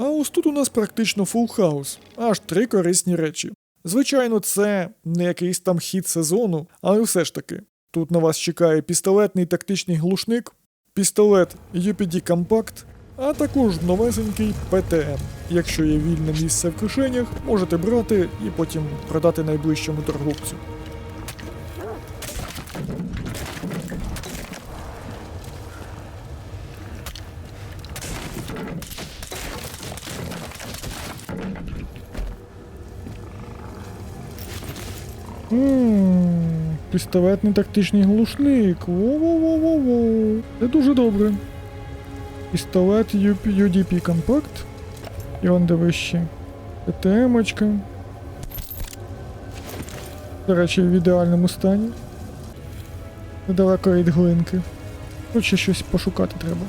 А ось тут у нас практично фул хаус, аж три корисні речі. Звичайно, це не якийсь там хід сезону, але все ж таки. Тут на вас чекає пістолетний тактичний глушник, пістолет UPD Compact, а також новесенький ПТМ. Якщо є вільне місце в кишенях, можете брати і потім продати найближчому торговцю. Ммм, пістолетний тактичний глушник. Во-во-во-во-во. Це дуже добре. Пістолет UDP Compact. І он де вище. ПТМочка. До речі, в ідеальному стані. Недалеко від глинки. Тут щось пошукати треба.